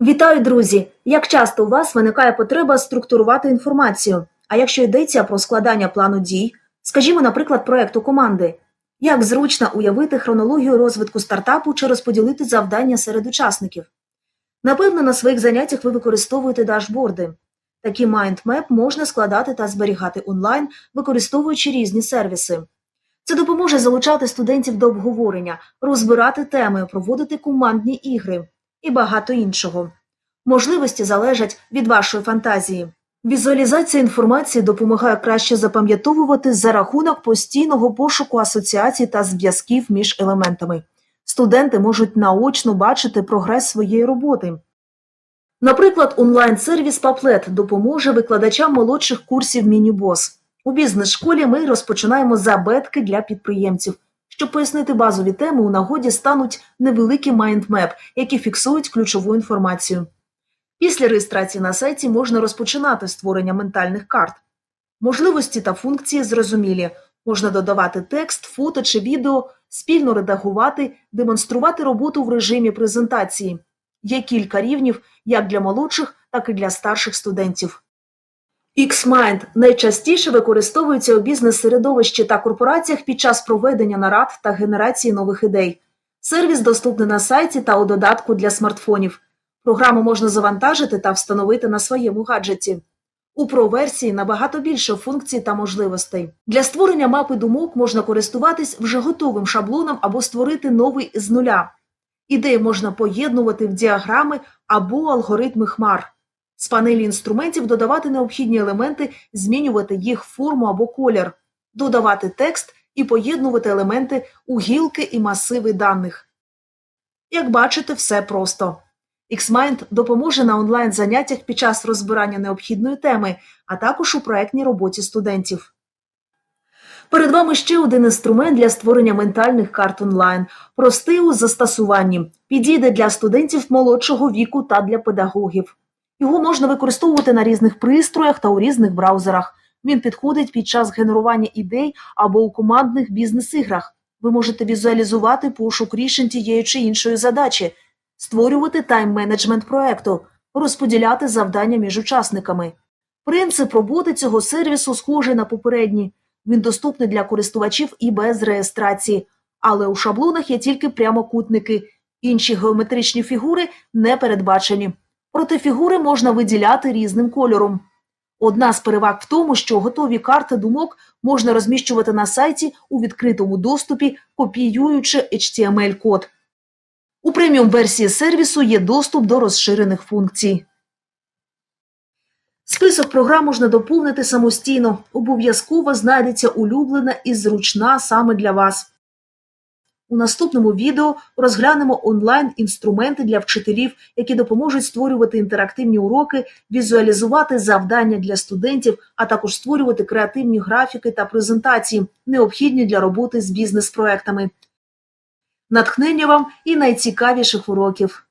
Вітаю, друзі! Як часто у вас виникає потреба структурувати інформацію? А якщо йдеться про складання плану дій, скажімо, наприклад, проекту команди, як зручно уявити хронологію розвитку стартапу чи розподілити завдання серед учасників? Напевно, на своїх заняттях ви використовуєте дашборди. Такі майндмеп можна складати та зберігати онлайн, використовуючи різні сервіси. Це допоможе залучати студентів до обговорення, розбирати теми, проводити командні ігри і багато іншого. Можливості залежать від вашої фантазії. Візуалізація інформації допомагає краще запам'ятовувати за рахунок постійного пошуку асоціацій та зв'язків між елементами. Студенти можуть наочно бачити прогрес своєї роботи. Наприклад, онлайн-сервіс Paplet допоможе викладачам молодших курсів Мінібос. У бізнес-школі ми розпочинаємо з абетки для підприємців. Щоб пояснити базові теми, у нагоді стануть невеликі майндмеп, які фіксують ключову інформацію. Після реєстрації на сайті можна розпочинати створення ментальних карт. Можливості та функції зрозумілі. Можна додавати текст, фото чи відео, спільно редагувати, демонструвати роботу в режимі презентації. Є кілька рівнів як для молодших, так і для старших студентів. Xmind найчастіше використовується у бізнес-середовищі та корпораціях під час проведення нарад та генерації нових ідей. Сервіс доступний на сайті та у додатку для смартфонів. Програму можна завантажити та встановити на своєму гаджеті. У Pro-версії набагато більше функцій та можливостей. Для створення мапи думок можна користуватись вже готовим шаблоном або створити новий з нуля. Ідеї можна поєднувати в діаграми або алгоритми хмар. З панелі інструментів додавати необхідні елементи, змінювати їх форму або колір, додавати текст і поєднувати елементи у гілки і масиви даних. Як бачите, все просто. Xmind допоможе на онлайн-заняттях під час розбирання необхідної теми, а також у проектній роботі студентів. Перед вами ще один інструмент для створення ментальних карт онлайн, простий у застосуванні, підійде для студентів молодшого віку та для педагогів. Його можна використовувати на різних пристроях та у різних браузерах. Він підходить під час генерування ідей або у командних бізнес-іграх. Ви можете візуалізувати пошук рішень тієї чи іншої задачі, створювати тайм-менеджмент проекту, розподіляти завдання між учасниками. Принцип роботи цього сервісу схожий на попередній. Він доступний для користувачів і без реєстрації, але у шаблонах є тільки прямокутники. Інші геометричні фігури не передбачені. Проте фігури можна виділяти різним кольором. Одна з переваг в тому, що готові карти думок можна розміщувати на сайті у відкритому доступі, копіюючи HTML-код. У преміум версії сервісу є доступ до розширених функцій. Список програм можна доповнити самостійно. Обов'язково знайдеться улюблена і зручна саме для вас. У наступному відео розглянемо онлайн-інструменти для вчителів, які допоможуть створювати інтерактивні уроки, візуалізувати завдання для студентів, а також створювати креативні графіки та презентації, необхідні для роботи з бізнес-проектами. Натхнення вам і найцікавіших уроків!